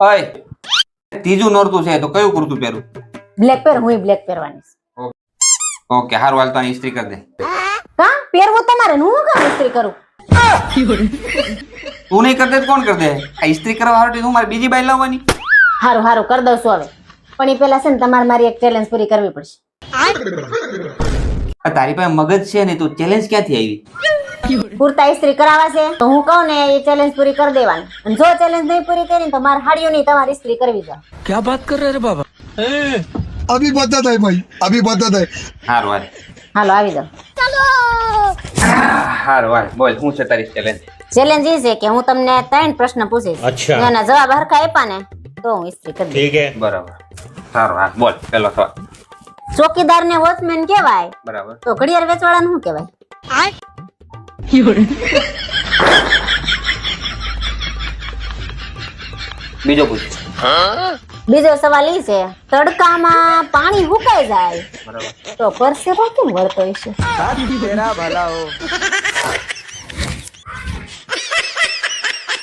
ઓય ત્રીજું નોરતું છે તો કયું કુર્તું પહેરું? બ્લેક પહેર હું બ્લેક પહેરવાની ઓકે હારું હાલ તો ઇસ્ત્રી કરી દે. કા પહેરવું તમારે? હું કા ઇસ્ત્રી કરું? તું નહીં કરતે કોણ કોણ દે? આ ઇસ્ત્રી કરવા હારું હું મારે બીજી બાઈ લાવવાની. હારું હારું કરી દઉં છું હવે. પણ એ પેલા છે ને તમારે મારી એક ચેલેન્જ પૂરી કરવી પડશે. તારી પાસે મગજ છે ને તું ચેલેન્જ ક્યાંથી આવી? પૂરતા ઇસ્ત્રી કરાવવા છે તો હું કહું ને એ ચેલેન્જ પૂરી કરી દેવાની. અને જો ચેલેન્જ નહીં પૂરી કરી તો મારે હાડીઓ ની તમારી ઇસ્ત્રી કરવી છે. ક્યાં વાત કર રે બાબા? અભી બતા થાય ભાઈ અભી બતા થાય. હારું હાલ હાલો આવી જાઓ. હારું હાલ બોલ હું છે તારી ચેલેન્જ ચેલેન્જ એ છે કે હું તમને ત્રણ પ્રશ્ન પૂછીશ. એના જવાબ હરખા આપ્યા ને તો હું ઇસ્ત્રી કરી ઠીક છે બરાબર. સારું હા બોલ પેલો સવાલ. ચોકીદાર ને વોચમેન કેવાય બરાબર. તો ઘડિયાળ વેચવાળા ને શું કેવાય કહેવાય બીજો પૂછ. બીજો સવાલ એ છે તડકામાં પાણી હુકાઈ જાય તો પરસેવો કેમ વળતો હશે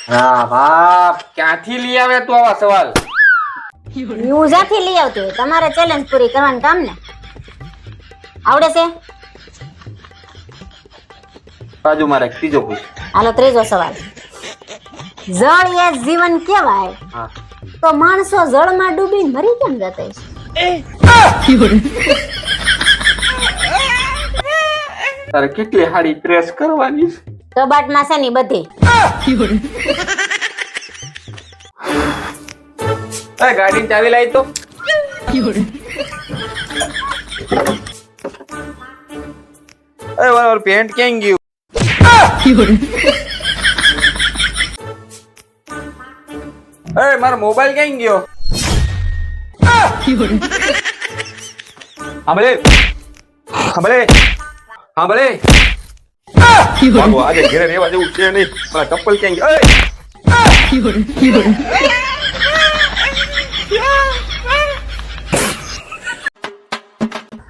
હા બાપ ક્યાંથી લઈ આવે તું આવા સવાલ? હું જ્યાંથી લઈ આવતી હોય તમારે ચેલેન્જ પૂરી કરવાનું કામ ને? આવડે છે? બાજુ મારે ત્રીજો પૂછ. હાલો ત્રીજો સવાલ. જળ એ જીવન કહેવાય. હા. તો માણસો જળમાં ડૂબી મરી કેમ જતા તારે કેટલી હાડી પ્રેસ કરવાની છે? કબાટમાં છે ની બધી. ગાડી ચાવી લાવી તો. અરે બરાબર પેન્ટ ક્યાં ગયું? એ મારો મોબાઈલ ક્યાં ગયો? સાંભળે સાંભળે સાંભળે આજે ઘરે રહેવા જેવું છે નહીં. મારા ચપ્પલ ક્યાં ગયા?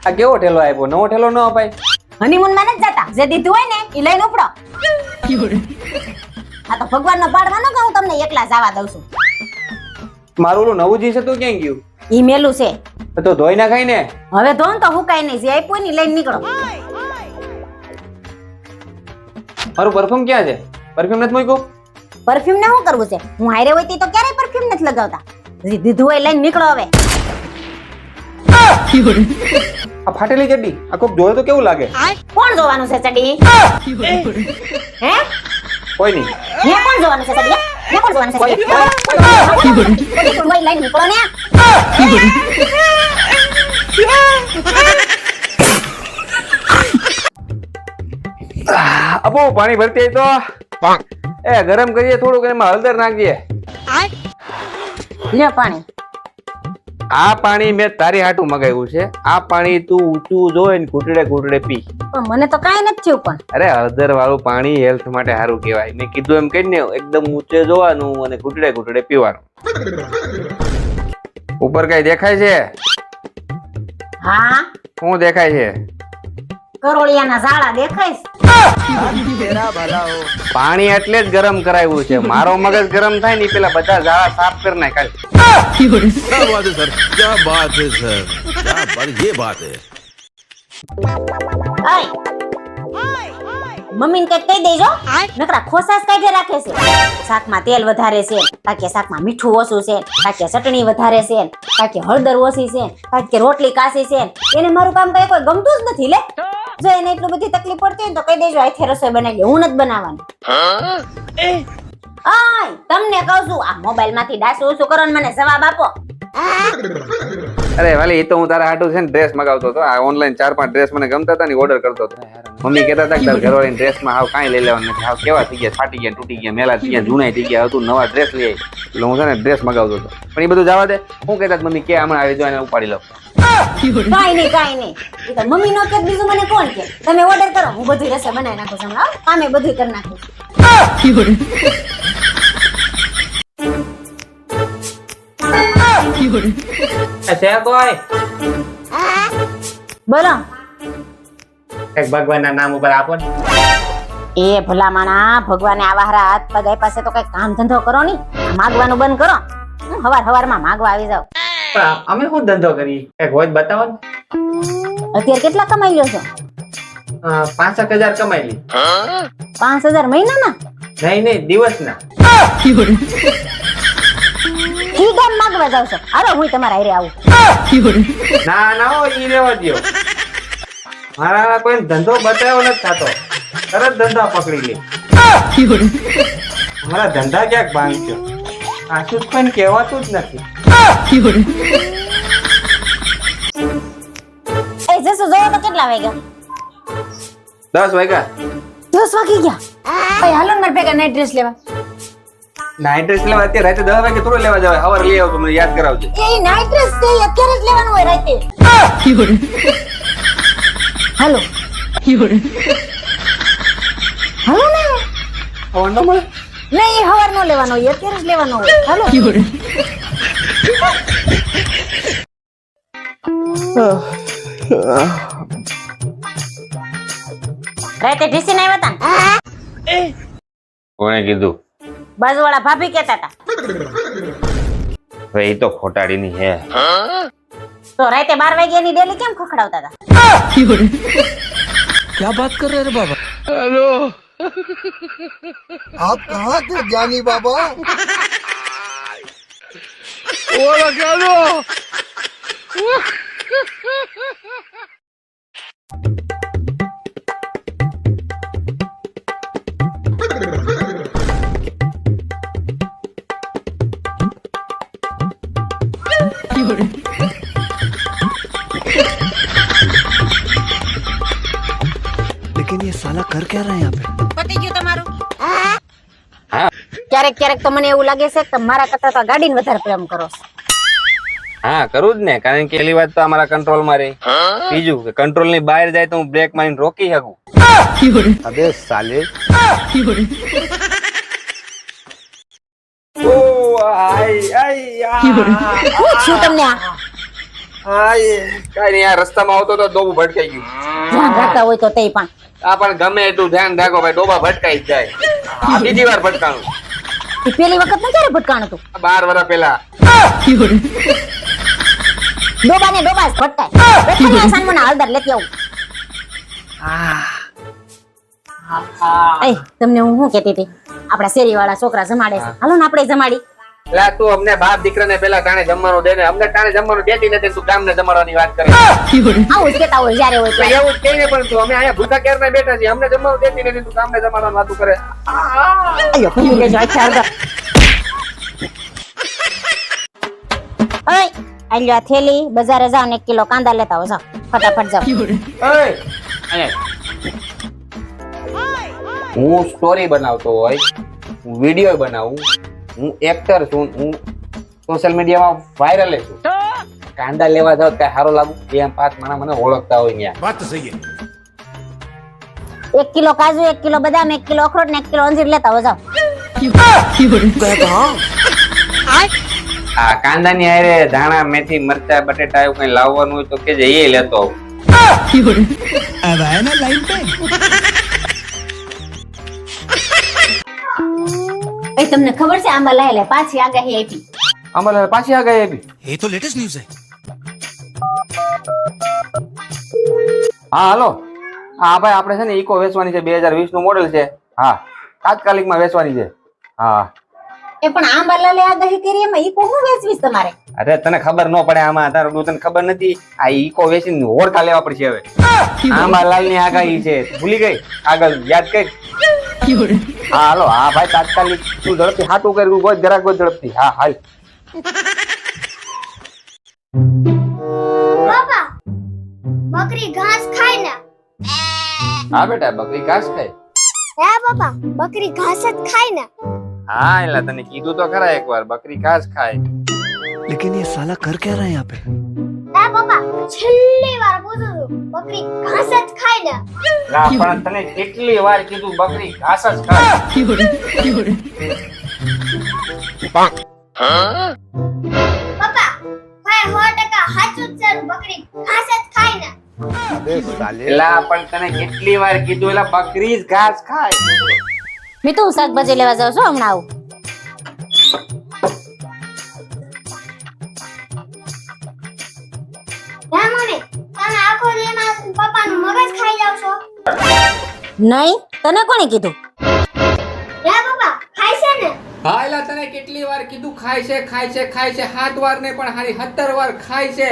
આ કેવો ઠેલો આપ્યો નવો ઠેલો ન અપાય. હનીમૂનમાં નથી જતા. જે દીધું હોય ને એ લઈને ઉપડો. આ તો ભગવાનનો પાડવાનો કે હું તમને એકલા જવા દઉં છું? મારું ઓલું નવું જીન્સ હતું ક્યાં ગયું? ઈ મેલું છે. તો ધોઈ નાખાય ને. હવે ધોન તો હુકાય નહીં જે આપ્યું ની લઈને નીકળો. મારું પરફ્યુમ ક્યાં છે? પરફ્યુમ નથી મૂક્યું? પરફ્યુમ ને શું કરવું છે? હું હારે હોય તી તો ક્યારેય પરફ્યુમ નથી લગાવતા. દીધું હોય લઈને નીકળો હવે. આ ફાટેલી ચડ્ડી? આ કોક જોયો તો કેવું લાગે? કોણ જોવાનું છે ચડ્ડી? હે? કોઈ નહીં. હે કોણ જોવાનું છે ચડ્ડી? ને કોણ જોવાનું છે ચડી કોણ હોય નીકળો ને. આપો પાણી ભરતી તો? એ ગરમ કરીએ થોડુંક એમાં હળદર નાખીએ. પાણી. આ પાણી મેં તારી હાટું મગાવ્યું છે. આ પાણી તું ઊંચું જોઈ ને ઘૂંટડે ઘૂંટડે પી. પણ મને તો કાંઈ નથી થયું પણ. અરે હળદર વાળું પાણી હેલ્થ માટે સારું કહેવાય. મેં કીધું એમ કહીને એકદમ ઊંચે જોવાનું અને ઘૂંટડે ઘૂંટડે પીવાનું. ઉપર કઈ દેખાય છે? હા? શું દેખાય છે? કરોળિયાના ઝાડા દેખાય છે પાણી એટલે જ ગરમ કરાવ્યું છે મારો મગજ ગરમ થાય ને ઈ પેલા બધા ઝાડા સાફ કરી નાખ ખાલી. क्या बात है सर क्या बात है सर क्या बात ये बात है ઓય મમ્મીને કઈક કહી દેજો નકરા ખોસાસ કાઢે રાખે છે શાકમાં તેલ વધારે છે કાકે શાકમાં મીઠું ઓછું છે કાકે ચટણી વધારે છે કાકે હળદર ઓછી છે કાકે રોટલી કાસી છે એને મારું કામ કઈ કોઈ ગમતું જ નથી લે જો એને એટલું બધી તકલીફ પડતી હોય તો કહી દેજો આથી રસોઈ બનાવી હું નથી બનાવવાની. આય તમને કહું છું આ મોબાઈલમાંથી ડાસું ઓછું કરો ને મને જવાબ આપો. અરે વાલી એ તો હું તારા હાટું છે ને ડ્રેસ મગાવતો હતો. આ ઓનલાઈન ચાર પાંચ ડ્રેસ મને ગમતા હતા ને ઓર્ડર કરતો હતો. મમ્મી કહેતા હતા કે તારા ઘરવાળીની ડ્રેસમાં હાવ કાંઈ લઈ લેવાનું નથી. હાવ કેવા થઈ ગયા ફાટી ગયા તૂટી ગયા મેલા થઈ ગયા જૂનાઈ થઈ ગયા હવે તું નવા ડ્રેસ લઈ એટલે હું છે ને ડ્રેસ મગાવતો હતો. પણ એ બધું જવા દે. હું કહેતા મમ્મી કે હમણાં આવી જાવ એને ઉપાડી લઉં. કાઈ નહીં કાઈ નહીં. એ તો મમ્મી નો કે બીજું મને કોણ કે? તમે ઓર્ડર કરો હું બધું રસોઈ બનાવી નાખું છું. હમણાં કામે બધું કરી નાખું છે. કોઈ બોલો. એક ભગવાનના નામ ઉપર આપો ને. એ ભલા માણા ભગવાને આવા હારા હાથ પગ છે તો કઈ કામ ધંધો કરો ની માગવાનું બંધ કરો. હું હવાર હવારમાં માગવા આવી જાવ પણ અમે શું ધંધો કરીએ? કંઈક હોય બતાવો ને. અત્યારે કેટલા કમાઈ લ્યો છો? પાંચ એક હજાર કમાઈ લી પાંચ હજાર મહિનાના? નહીં નહીં દિવસના. ઈ કેમ માગવા જાવ છો. હાલો હું તમારા હારે આવું. ના ના હો ઈ રેવા દ્યો. મારા કોઈ ધંધો બતાવ્યો નથી થતો. તરત ધંધા પકડી લે. મારા ધંધા ક્યાંક ભાંગ્યો આશું જ પણ કહેવાતું જ નથી. એ તો કેટલા વાગ્યા? દસ વાગ્યા. દસ વાગી ગયા? ભાઈ હાલો મારા ભેગા નાઈટ ડ્રેસ લેવા. નાઈટ ડ્રેસ લેવા? અત્યારે રાતે દસ વાગે થોડું લેવા જવાય. સવારે લઈ મને યાદ કરાવજો. એ નાઈટ ડ્રેસ તે અત્યારે જ લેવાનું હોય રાતે. હાલો. હાલો ને. ન મળે? નહીં હવાર નો લેવાનો હોય અત્યારે જ લેવાનો હોય. હાલો. રાતે ઢીસી આવ્યા તા? કોણે કીધું? બાજુવાળા ભાભી કહેતા હતા ભાઈ તો ખોટાડીની હે. તો રાતે બાર વાગ્યાની ડેલી કેમ ખખડાવતા હતા आप कहाँ थे ज्ञानी बाबा? लेकिन ये साला कर क्या रहे हैं यहाँ पे? પતી ગયું તમારું? ક્યારેક ક્યારેક તો મને એવું લાગે છે કે મારા કરતા તો ગાડીને વધારે પ્રેમ કરો હા કરું જ ને કારણ કે પેલી વાત તો અમારા કંટ્રોલમાં રે બીજું કે કંટ્રોલની બહાર જાય તો હું બ્રેક મારીને રોકી શકું. અબે સાલે. શું તમને આ. આય કાઈ નહીં આ રસ્તામાં આવતો તો ડોબું ભટકાઈ ગયું. ધ્યાન રાખતા હોય તો તે પણ. આ પણ ગમે એટલું ધ્યાન રાખો ભાઈ ડોબા ભટકાઈ જ જાય. આ બીજી વાર ભટકાણું. એ પેલી વખત ને ક્યારે ભટકાણું હતું બાર વર્ષ પેલા ડોબા ને ડોબા જ ભટકાય. ને આ સાનમોના હળદર લેતી આવું. એ તમને હું શું કહેતી હતી? આપણા શેરી વાળા છોકરા જમાડે છે. હાલો ને આપણે જમાડી. લા તું અમને બાપ દીકરાને પેલા તાણે જમવાનું દે ને અમને તાણે જમવાનું દેતી નથી તું ગામને જમવાની વાત કરે. આવું જ કેતા હોય જ્યારે હોય તો એવું જ કહીને પણ તું અમે અહીંયા ભૂખા ક્યારે બેઠા છીએ અમને જમવાનું દેતી નથી તું ગામને જમવાનું વાત કરે. અયો ભૂલી લેજો આખી હળદર ઓય આ લ્યો આ થેલી બજારે જાવ ને એક કિલો કાંદા લેતા આવો ફટાફટ જાવ ઓય, હું સ્ટોરી બનાવતો હોય હું વીડિયો બનાવું હું એક્ટર છું હું સોશિયલ મીડિયામાં વાયરલ છું. કાંડા લેવા જાવ ત્યાં સારું લાગુ. એમ પાંચ માણા મને ઓળખતા હોય ત્યાં વાત સહી એક કિલો કાજુ એક કિલો બદામ એક કિલો અખરોટ ને એક કિલો અંજીર લેતા હોય જાવ આ કાંદા ની હારે ધાણા મેથી મરચા બટેટા એવું કઈ લાવવાનું હોય તો કે જઈએ લેતો આવું. આ લાઈન પે તમને ખબર છે આમાં લાયલા પાછી આગાહી આપી. આમાં લાયલા પાછી આગાહી આપી. એ તો લેટેસ્ટ ન્યૂઝ છે. હા હાલો. હા ભાઈ આપણે છે ને ઇકો વેચવાની છે 2020 નું મોડેલ છે. હા તાત્કાલિકમાં વેચવાની છે. હા. એ પણ આમાં લાલે આગાહી કરી એમાં ઇકો હું વેચવીશ તમારે? અરે તને ખબર ન પડે આમાં તારું તને ખબર નથી. આ ઇકો વેચીને ઓળખા લેવા પડશે હવે. આમાં લાલની આગાહી છે. ભૂલી ગઈ? આગળ યાદ કઈ હા હાલો હા ભાઈ તાત્કાલિક તું ઝડપથી હાટું કર્યું કોઈ ગ્રાહક કોઈ ઝડપથી હા હાલ पापा बकरी घास खाए ना હા બેટા બકરી ઘાસ ખાય है पापा बकरी घास જ ખાય ને હા એટલે તને કીધું તો ખરા એકવાર બકરી ઘાસ ખાય लेकिन ये साला कर क्या रहा है यहाँ पे હે પપ્પા છેલ્લી વાર પૂછું છું બકરી ઘાસ જ ખાય ને? ના પણ તને કેટલી વાર કીધું બકરી ઘાસ જ ખાય? પપ્પા ભાઈ સો ટકા સાચું છે બકરી ઘાસ જ ખાય ને? એલા પણ તને કેટલી વાર કીધું એલા બકરી જ ઘાસ ખાય. મિતુ શાકભાજી લેવા જાવ છો હમણાં આવું? નહીં? તને કોણે કીધું? હે પપ્પા ખાય છે ને? હા એલા તને કેટલી વાર કીધું ખાય છે ખાય છે ખાય છે. સાત વાર ને પણ હારી સત્તર વાર ખાય છે.